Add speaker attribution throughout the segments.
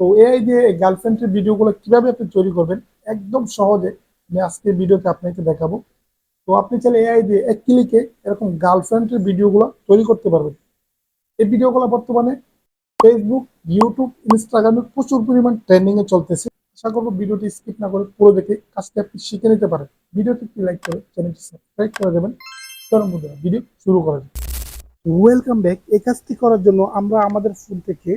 Speaker 1: তো এআই দিয়ে গার্লফ্রেন্ডের ভিডিওগুলো কীভাবে আপনি তৈরি করবেন, একদম সহজে আমি আজকে ভিডিওতে আপনাকে দেখাবো। তো আপনি চাইলে এআই দিয়ে এক ক্লিকে এরকম গার্লফ্রেন্ডের ভিডিওগুলো তৈরি করতে পারবেন। এই ভিডিওগুলো বর্তমানে ফেসবুক ইউটিউব ইনস্টাগ্রামে প্রচুর পরিমাণ ট্রেন্ডিং এ চলতেছে। আশা করব ভিডিওটি স্কিপ না করে পুরো দেখে কাজটি আপনি শিখে নিতে পারেন। ভিডিওটি একটি লাইক করে চ্যানেলটি সাবস্ক্রাইব করে দেবেন। চলুন বন্ধুরা ভিডিও শুরু করা যাক। ওয়েলকাম ব্যাক এই কাজটি করার জন্য আমরা আমাদের ফোন থেকে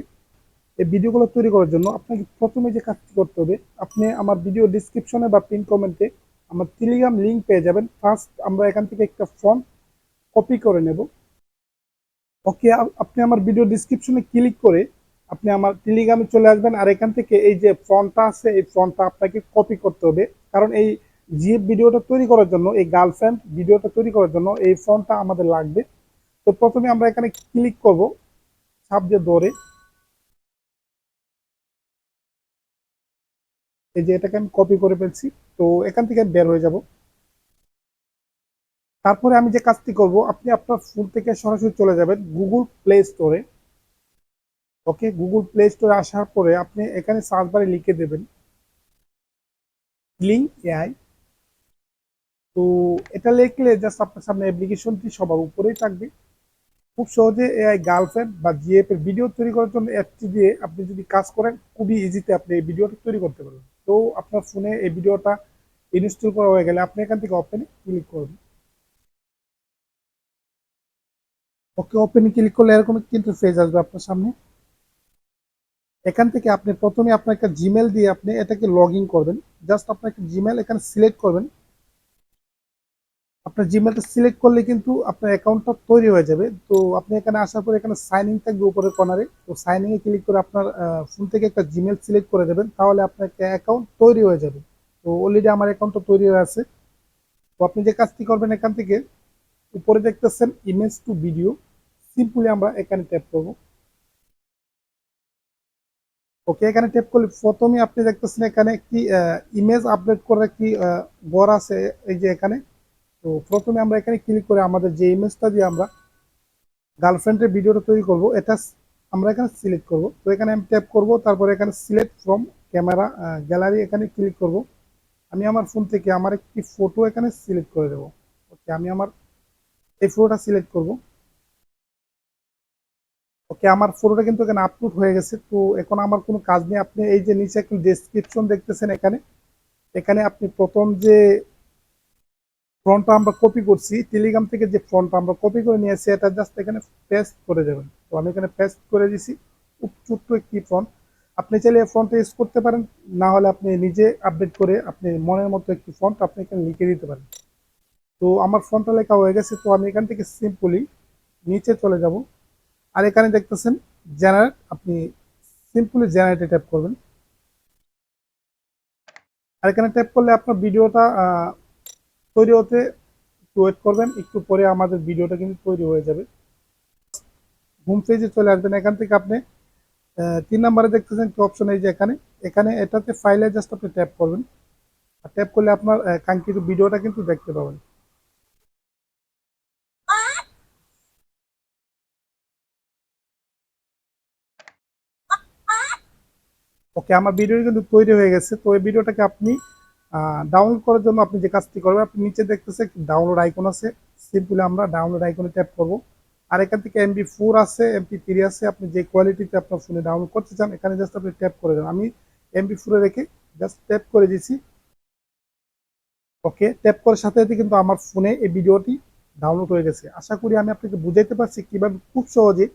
Speaker 1: এই ভিডিওগুলো তৈরি করার জন্য আপনাকে প্রথমে যে কাজটি করতে হবে, আপনি আমার ভিডিও ডিসক্রিপশনে বা পিন কমেন্টে আমার টেলিগ্রাম লিঙ্ক পেয়ে যাবেন। ফার্স্ট আমরা এখান থেকে একটা ফর্ম কপি করে নেব। ওকে আপনি আমার ভিডিও ডিসক্রিপশনে ক্লিক করে আপনি আমার টেলিগ্রামে চলে আসবেন আর এখান থেকে এই যে ফর্মটা আছে, এই ফর্মটা আপনাকে কপি করতে হবে। কারণ এই যে ভিডিওটা তৈরি করার জন্য, এই গার্লফ্রেন্ড ভিডিওটা তৈরি করার জন্য এই ফর্মটা আমাদের লাগবে। তো প্রথমে আমরা এখানে ক্লিক করব সাবজেক্ট ধরে। এই যে এটাকে আমি কপি করে ফেলছি, তো এখান থেকে আমি বের হয়ে যাব। তারপরে আমি যে কাজটি করব, আপনি আপনার ফোন থেকে সরাসরি চলে যাবেন গুগল প্লে স্টোরে ওকে গুগল প্লে স্টোরে আসার পরে আপনি এখানে সার্চ বারে লিখে দেবেন লিঙ্ক এআই তো এটা লিখলে জাস্ট আপনার সামনে অ্যাপ্লিকেশনটি সবার উপরেই থাকবে। খুব সহজে এআই গার্লফ্রেন্ড বা জিএফ এর ভিডিও তৈরি করার জন্য অ্যাপটি দিয়ে আপনি যদি কাজ করেন, খুবই ইজিতে আপনি এই ভিডিওটা তৈরি করতে পারবেন। তো আপনার ফোনে এই ভিডিওটা ইনস্টল করা হয়ে গেলে আপনি এখান থেকে ওপেনে ক্লিক করবেন ওকে ওপেনে ক্লিক করলে এরকম কিন্তু ফেজ আসবে আপনার সামনে। এখান থেকে আপনি প্রথমে আপনার একটা জিমেল দিয়ে আপনি এটাকে লগ ইন করবেন। জাস্ট আপনার একটা জিমেল এখানে সিলেক্ট করবেন। আপনার জিমেলটা সিলেক্ট করলে কিন্তু আপনার অ্যাকাউন্টটা তৈরি হয়ে যাবে। তো আপনি এখানে আসার পর এখানে সাইন ইন থাকবে উপরের কর্নারে তো সাইন ইনে ক্লিক করে আপনার ফোন থেকে একটা জিমেল সিলেক্ট করে দেবেন, তাহলে আপনার একটা অ্যাকাউন্ট তৈরি হয়ে যাবে। তো অলরেডি আমার অ্যাকাউন্টটা তৈরি হয়ে আছে। তো আপনি যে কাজটি করবেন এখান থেকে, উপরে দেখতেছেন ইমেজ টু ভিডিও সিম্পলি আমরা এখানে ট্যাপ করব। ওকে এখানে ট্যাপ করলে প্রথমে আপনি দেখতেছেন এখানে একটি ইমেজ আপডেট করার একটি গড় আছে, এই যে এখানে। তো প্রথমে আমরা এখানে ক্লিক করে আমাদের যে ইমেজটা দিয়ে আমরা গার্লফ্রেন্ডের ভিডিওটা তৈরি করব, এটা আমরা এখানে সিলেক্ট করব। তো এখানে আমি ট্যাপ করব, তারপরে এখানে সিলেক্ট ফ্রম ক্যামেরা গ্যালারি এখানে ক্লিক করব। আমি আমার ফোন থেকে আমার একটি ফটো এখানে সিলেক্ট করে দেব। ওকে আমি আমার এই ফটোটা সিলেক্ট করব। ওকে আমার ফটোটা কিন্তু এখানে আপলোড হয়ে গেছে। তো এখন আমার কোনো কাজ নেই। আপনি এই যে নিচে একটু ডেসক্রিপশন দেখতেছেন এখানে। এখানে আপনি প্রথম যে ফ্রন্টটা আমরা কপি করছি টেলিগ্রাম থেকে যে ফ্রন্টটা আমরা কপি করে নিয়ে এসেছি, এটা জাস্ট এখানে পেস্ট করে দেবেন। তো আমি এখানে পেস্ট করে দিছি, খুব ছোট্ট একটি ফ্রন্ট আপনি চাইলে ফ্রন্টটা ইউজ করতে পারেন, না হলে আপনি নিজে আপডেট করে আপনি মনের মতো একটি ফ্রন্ট আপনি এখানে লিখে দিতে পারেন। তো আমার ফ্রন্টটা লেখা হয়ে গেছে, তো আমি এখান থেকে সিম্পলি নিচে চলে যাব। আর এখানে দেখতেছেন জেনারেট আপনি সিম্পলি জেনারেটে ট্যাপ করবেন। আর এখানে ট্যাপ করলে আপনার ভিডিওটা তৈরি হতে একটু ওয়েট করবেন, একটু পরে আমাদের ভিডিওটা কিন্তু তৈরি হয়ে যাবে। হোম পেজে চলে আসবেন, এখান থেকে আপনি তিন নম্বরে দেখতেছেন কি অপশন এই যে এখানে। এখানে এটাতে ফাইলে জাস্ট আপনি ট্যাপ করবেন। আর ট্যাপ করলে আপনার কাঙ্ক্ষিত ভিডিওটা কিন্তু দেখতে পাবেন। ওকে আমার ভিডিও কিন্তু তৈরি হয়ে গেছে। তো এই ভিডিওটাকে আপনি ডাউনলোড করার জন্য আপনি যে কাজটি করবেন, আপনি নিচে দেখতেছে ডাউনলোড আইকন আছে। সিম্পলি আমরা ডাউনলোড আইকনে ট্যাপ করব। আর এখান থেকে এমবি ফোর আছে এমপি থ্রি আছে। আপনি যে কোয়ালিটিতে আপনার ফোনে ডাউনলোড করতে চান, এখানে জাস্ট আপনি ট্যাপ করে দেন। আমি এমবি ফোরে রেখে জাস্ট ট্যাপ করে দিয়েছি। ওকে ট্যাপ করার সাথে সাথে কিন্তু আমার ফোনে এই ভিডিওটি ডাউনলোড হয়ে গেছে। আশা করি আমি আপনাকে বুঝাইতে পারছি কীভাবে খুব সহজে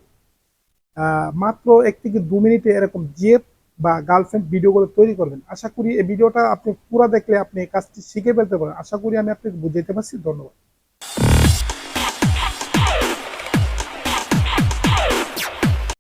Speaker 1: মাত্র এক থেকে দু মিনিটে এরকম জেপ বা গার্লফ্রেন্ড ভিডিওগুলো তৈরি করবেন। আশা করি এই ভিডিওটা আপনি পুরো দেখলে আপনি এই কাজটি শিখে ফেলতে পারেন। আশা করি আমি আপনাকে বুঝাইতে পারছি। ধন্যবাদ।